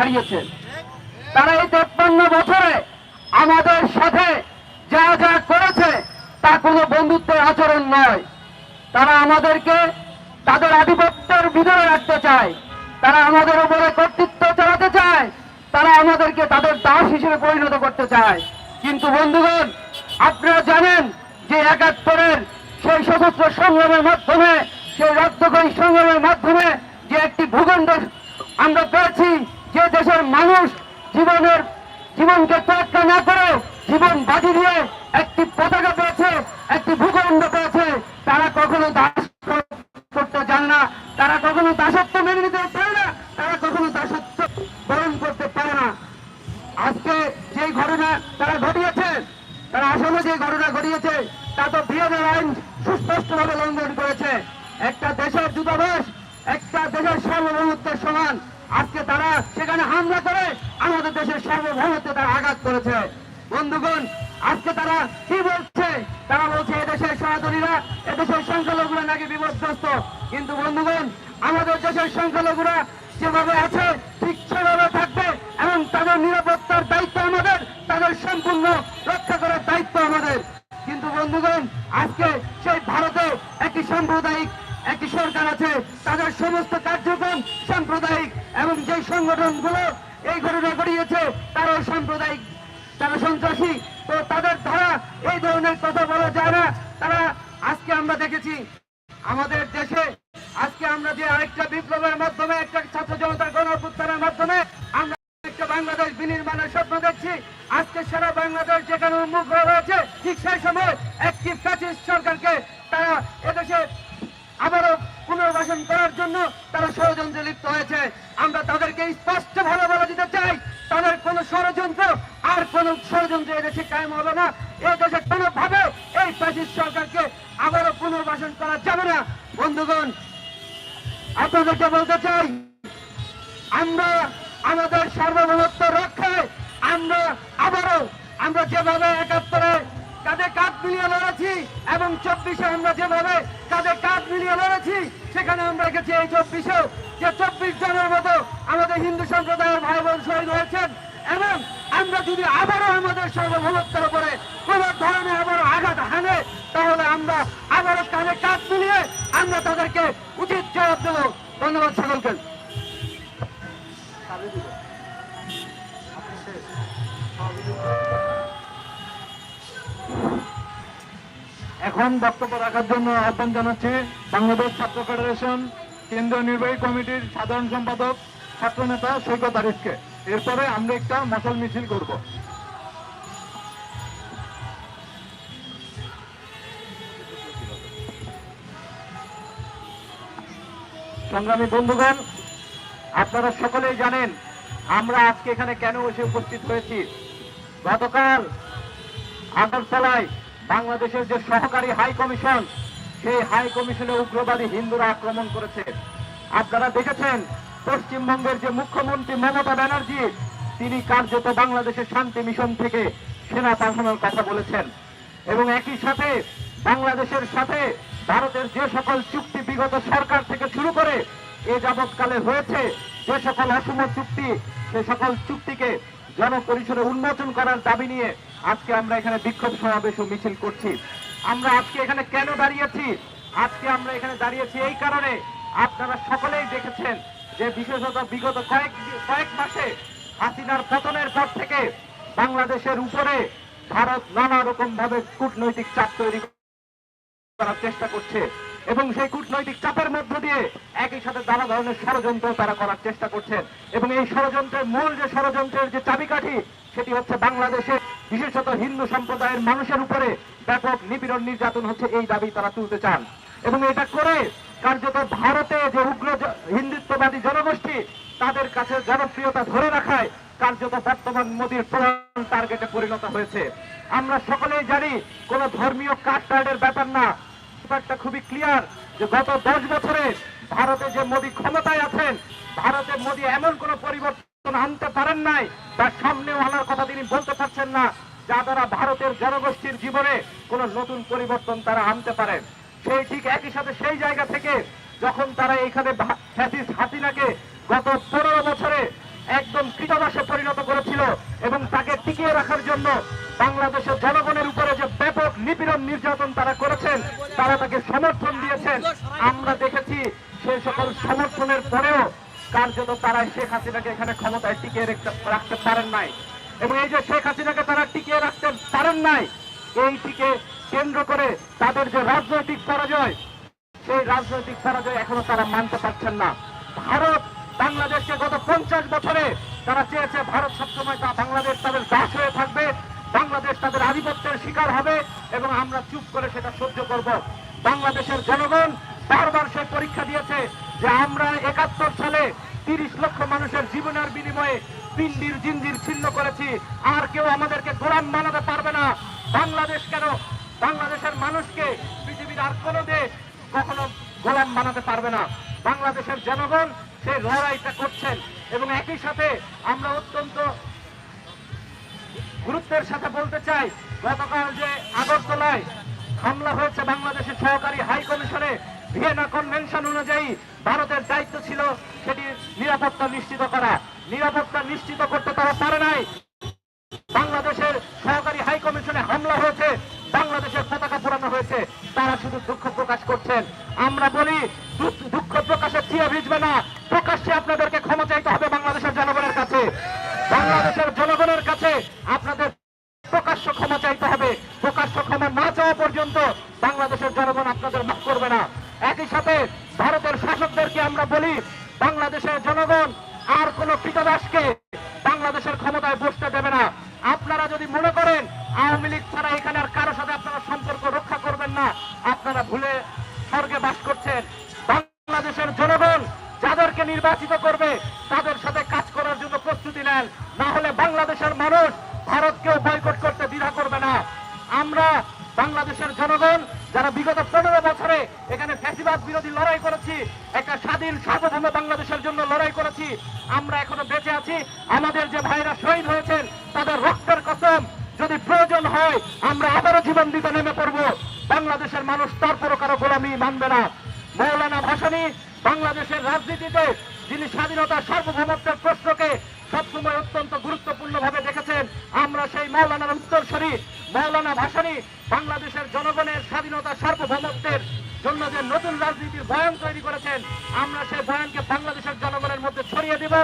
হারিয়েছে। তারা এই তেপ্পান্ন বছরে আমাদের সাথে যা যা করেছে, তা কোনো বন্ধুত্বের আচরণ নয়। তারা আমাদেরকে তাদের আধিপত্যের ভিতরে রাখতে চায়। তারা আমাদের উপরে কর্তৃত্ব চালাতে চায়। তারা আমাদেরকে তাদের দাস হিসেবে পরিণত করতে চায়। কিন্তু বন্ধুগণ, আপনারা জানেন যে একাত্তরের সেই সশস্ত্র সংগ্রামের মাধ্যমে, সেই রক্তকরী সংগ্রামের মাধ্যমে যে একটি ভূখণ্ড আমরা পেয়েছি যে দেশের মানুষ জীবনের জীবনকে তোয়াক্কা না করে জীবন বাজি দিয়ে একটি পতাকা পেয়েছে, একটি ভূখণ্ড পেয়েছে, তারা কখনো দাস করতে জানে না, তারা কখনো দাসত্ব মেনে নিতে পারে না, তারা কখনো দাসত্ব বরণ করতে পারে না। আজকে যে ঘটনা তারা ঘটিয়েছে, তারা আসলে যে ঘটনা ঘটিয়েছে, তা তো বিয়েদের আইন সুস্পষ্টভাবে লঙ্ঘন করেছে। একটা দেশের দূতাবাস, একটা দেশের সার্বভৌমত্বের সমান আজকে তারা সেখানে হামলা করে আমাদের দেশের সার্বভৌমত্বে তারা আঘাত করেছে। বন্ধুগণ, আজকে তারা কি বলছে? তারা বলছে, এদেশের সনাতনীরা এদেশের সংখ্যালঘুরা নাকি বিপদগ্রস্ত। কিন্তু বন্ধুগণ, আমাদের দেশের সংখ্যালঘুরা যেভাবে আছে, ঠিক সেভাবে থাকবে এবং তাদের নিরাপত্তার দায়িত্ব আমাদের, তাদের সম্পূর্ণ রক্ষা করার দায়িত্ব আমাদের। কিন্তু বন্ধুগণ, আজকে সেই ভারতে একটি সাম্প্রদায়িক, একটি সরকার আছে, তাদের সমস্ত কার্যক্রম সাম্প্রদায়িক। এবং যে সংগঠনগুলো এই ঘটনা ঘটিয়েছে তারাও সাম্প্রদায়িক, তারা সন্ত্রাসী। তো তাদের দ্বারা এই ধরনের কথা বলা যায় না। তারা আজকে আমরা দেখেছি, আমাদের দেশে আজকে আমরা যে আরেকটা বিপ্লবের মাধ্যমে, একটা ছাত্র জনতার গণ অভ্যুত্থানের মাধ্যমে আমরা একটা বাংলাদেশ বিনির্মাণের স্বপ্ন দেখছি। আজকে সারা বাংলাদেশ যেখানে উন্মুখ হয়েছে ঠিক সেই সময় একটি ফ্যাসিস্ট সরকারকে তারা এদেশে আবারও পুনর্বাসন করার জন্য তারা ষড়যন্ত্রে লিপ্ত হয়েছে। স্পষ্ট ভাবে বলে দিতে চাই, তাদের কোন ষড়যন্ত্র আর কোন ষড়যন্ত্র এদেশে কায়েম হবে না। এই দেশে কোন ভাবে এই ফ্যাসিস্ট সরকারকে আবারও পুনর্বাসন করা যাবে না। বন্ধুগণ, আপনাদেরকে বলতে চাই, আমরা আমাদের সার্বভৌমত্ব রক্ষায় আমরা আবারও আমরা যেভাবে একাত্তরে কাঁধে কাঁধ মিলিয়ে লড়েছি এবং চব্বিশে আমরা যেভাবে কাঁধে কাঁধ মিলিয়ে লড়েছি, সেখানে আমরা দেখেছি এই চব্বিশেও যে চব্বিশ জনের মতো হিন্দু সম্প্রদায়ের ভাই বোন শহীদ হয়েছেন এবং আমরা যদি আবারও আমাদের সার্বভৌমত্বের উপরে কোন ধরনের আবারও আঘাত হানে, তাহলে আমরা আবারও কাঁধে কাঁধ মিলিয়ে আমরা তাদেরকে উচিত জবাব দেবো। ধন্যবাদ সকলকে। এখন বক্তব্য রাখার জন্য আহ্বান জানাচ্ছি বাংলাদেশ ছাত্র ফেডারেশন, কেন্দ্রীয় নির্বাহী কমিটির সাধারণ সম্পাদক ছাত্র নেতা সৈকত আরিফকে। এরপরে আমরা একটা মশাল মিছিল করব। সংগ্রামী বন্ধুগণ, আপনারা সকলেই জানেন আমরা আজকে এখানে কেন এসে উপস্থিত হয়েছি। গতকাল আগরতলায় বাংলাদেশের যে সহকারী হাই কমিশন, সেই হাই কমিশনে উগ্রবাদী হিন্দুরা আক্রমণ করেছে। আপনারা দেখেছেন পশ্চিমবঙ্গের যে মুখ্যমন্ত্রী মমতা ব্যানার্জি, তিনি কার্যত বাংলাদেশের শান্তি মিশন থেকে সেনা পাঠানোর কথা বলেছেন। এবং একই সাথে বাংলাদেশের সাথে ভারতের যে সকল চুক্তি বিগত সরকার থেকে শুরু করে এ যাবৎকালে হয়েছে, যে সকল অসম চুক্তি, সে সকল চুক্তিকে জনপরিসরে উন্মোচন করার দাবি নিয়ে আজকে আমরা এখানে বিক্ষোভ সমাবেশ ও মিছিল করছি। আমরা আজকে এখানে কেন দাঁড়িয়েছি? আজকে আমরা এখানে দাঁড়িয়েছি এই কারণে আপনারা সকলেই দেখেছেন যে বিশেষত বিগত কয়েক কয়েক মাসে হাসিনার পতনের পর থেকে বাংলাদেশের উপরে ভারত নানা রকম ভাবে কূটনৈতিক চাপ তৈরি করার চেষ্টা করছে এবং সেই কূটনৈতিক চাপের মধ্য দিয়ে একই সাথে নানা ধরনের ষড়যন্ত্র তারা করার চেষ্টা করছেন এবং এই ষড়যন্ত্রের মূল যে ষড়যন্ত্রের যে চাবিকাঠি, সেটি হচ্ছে বাংলাদেশে বিশেষত হিন্দু সম্প্রদায়ের মানুষের উপরে ব্যাপক নিপীড়ন নির্যাতন হচ্ছে এই দাবি তারা তুলতে চান। এবং এটা করে কার্যত ভারতে যে উগ্র হিন্দুত্ববাদী জনগোষ্ঠী, তাদের কাছে জনপ্রিয়তা ধরে রাখায় কার্যত বর্তমান মোদীর প্রধান টার্গেটে পরিণত হয়েছে। আমরা সকলেই জানি, কোন ধর্মীয় কার্ড টার্ডের ব্যাপার না। ব্যাপারটা খুবই ক্লিয়ার যে গত দশ বছরে ভারতে যে মোদী ক্ষমতায় আছেন, ভারতে মোদী এমন কোন পরিবর্তন আনতে পারেন নাই তার সামনেও আনার কথা তিনি বলতে পারছেন না, যা দ্বারা ভারতের জনগোষ্ঠীর জীবনে কোন নতুন পরিবর্তন তারা আনতে পারেন। সেই ঠিক একই সাথে সেই জায়গা থেকে যখন তারা ফ্যাসিস্ট হাসিনাকে গত পনেরো বছরে একদম কীটনাশে পরিণত করেছিল এবং তাকে টিকিয়ে রাখার জন্য বাংলাদেশের জনগণের উপরে যে ব্যাপক নিপীড়ন নির্যাতন তারা করেছেন, তারা তাকে সমর্থন দিয়েছেন। আমরা দেখেছি সেই সকল সমর্থনের পরেও কার্যত তারা শেখ হাসিনাকে এখানে ক্ষমতায় টিকিয়ে রাখতে রাখতে পারেন নাই। এবং এই যে শেখ হাসিনাকে তারা টিকিয়ে রাখতে পারেন নাই, এই এইটিকে কেন্দ্র করে তাদের যে রাজনৈতিক পরাজয়, সেই রাজনৈতিক পরাজয় এখনও তারা মানতে পারছেন না। ভারত বাংলাদেশকে গত পঞ্চাশ বছরে তারা চেয়েছে ভারত সবসময় তা বাংলাদেশ তাদের দাস হয়ে থাকবে, বাংলাদেশ তাদের আধিপত্যের শিকার হবে এবং আমরা চুপ করে সেটা সহ্য করব। বাংলাদেশের জনগণ বারবার সে পরীক্ষা দিয়েছে যে আমরা একাত্তর সালে তিরিশ লক্ষ মানুষের জীবনের বিনিময়ে পিন্ডির জিঞ্জির ছিন্ন করেছি, আর কেউ আমাদেরকে গোলাম বানাতে পারবে না। বাংলাদেশ কেন বাংলাদেশের মানুষকে পৃথিবীর আর কোনো দেশ কখনো গোলাম বানাতে পারবে না। বাংলাদেশের জনগণ সেই লড়াইটা করছেন এবং একই সাথে আমরা অত্যন্ত গুরুত্বের সাথে বলতে চাই, গতকাল যে আগরতলায় হামলা হয়েছে বাংলাদেশের সহকারী হাই কমিশনে ভিয়েনা কনভেনশন অনুযায়ী, ভারতের দায়িত্ব ছিল সেটি নিরাপত্তা নিশ্চিত করা। নিরাপত্তা নিশ্চিত করতে তারা পারে নাই। বাংলাদেশের সহকারী হাই কমিশনে হামলা হয়েছে বাংলাদেশের পতাকা পোড়ানো হয়েছে, তারা শুধু দুঃখ প্রকাশ করছেন। আমরা বলি, দুঃখ- প্রকাশের থিয়া ভিজবে না। প্রকাশ্যে আপনাদেরকে ক্ষমা চাইতে হবে বাংলাদেশের জনগণের কাছে। বাংলাদেশের জনগণের কাছে আপনাদের প্রকাশ্য ক্ষমা চাইতে হবে। প্রকাশ্য ক্ষমা না চাওয়া পর্যন্ত বাংলাদেশের জনগণ আপনাদের মাফ করবে না। একই সাথে ভারতের শাসকদেরকে আমরা বলি, বাংলাদেশের জনগণ আর কোন কৃতদাসকে বাংলাদেশের ক্ষমতায় বসতে দেবে না। আপনারা যদি মনে করেন, আওয়ামী লীগ পনেরো বছরে এখানে ফ্যাসিবাদ বিরোধী লড়াই করেছি, একটা স্বাধীন, সার্বভৌম বাংলাদেশের জন্য লড়াই করেছি। আমরা এখনও বেঁচে আছি। আমাদের যে ভাইরা শহীদ হয়েছেন, তাদের রক্তের কসম, যদি প্রয়োজন হয়, আমরা আবারও জীবন দিতে নেমে পড়ব। বাংলাদেশের মানুষ তারপরও কারও গোলামি মানবে না। মৌলানা ভাসানী বাংলাদেশের রাজনীতিতে, যিনি স্বাধীনতা সার্বভৌমত্বের প্রশ্নকে সবসময় অত্যন্ত গুরুত্বপূর্ণ ভাবে দেখেছেন, আমরা সেই মৌলানার উত্তরসরী মৌলানা ভাসানী, বাংলাদেশের জনগণের স্বাধীনতা সার্বভৌমত্বের জন্য যে নতুন রাজনীতির বয়ান তৈরি করেছেন, আমরা সেই বয়ানকে বাংলাদেশের জনগণের মধ্যে ছড়িয়ে দেব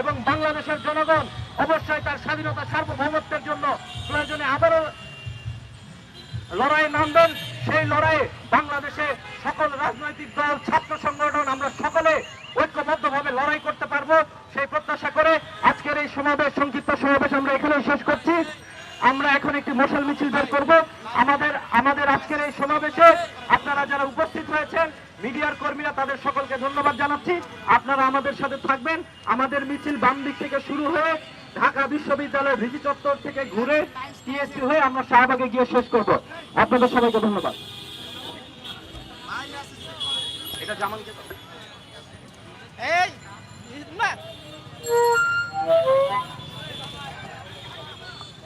এবং বাংলাদেশের জনগণ অবশ্যই তার স্বাধীনতা সার্বভৌমত্বের জন্য প্রয়োজনে আবারও লড়াই নামবেন। সেই লড়াইয়ে বাংলাদেশে সকল রাজনৈতিক দল, ছাত্র সংগঠন আমরা সকলে ঐক্যবদ্ধভাবে লড়াই করতে পারব। সেই প্রত্যাশা করে আজকের এই সমাবেশ, সংক্ষিপ্ত সমাবেশ আমরা এখানেই শেষ করছি। আমরা এখন একটি মশাল মিছিল বের করব। আমাদের আমাদের আজকের এই সমাবেশে আপনারা যারা উপস্থিত হয়েছেন মিডিয়ার কর্মীরা তাদের সকলকে ধন্যবাদ জানাচ্ছি। আপনারা আমাদের সাথে থাকবেন। আমাদের মিছিল বাম দিক থেকে শুরু হয়ে ঢাকা বিশ্ববিদ্যালয়ের ভিজি চত্বর থেকে ঘুরে টিএসসি হয়ে আমরা শাহবাগে গিয়ে শেষ করব। আপনাদের সবাইকে ধন্যবাদ। এটা জামালকে। এই ইসমাত হ্যাঁ চলে যাব তো এ চলো, চলো। লুকে দিতে চলো গো। ভারতে রাক্ষসে,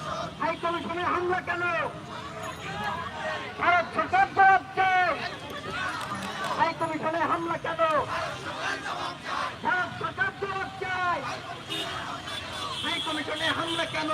হাই কমিশনে হামলা কেন? ভারত সরকার জবাব চায় হাই কমিশনে হামলা কেন? ভারত সরকার জবাব চায় হাই কমিশনে হামলা কেন?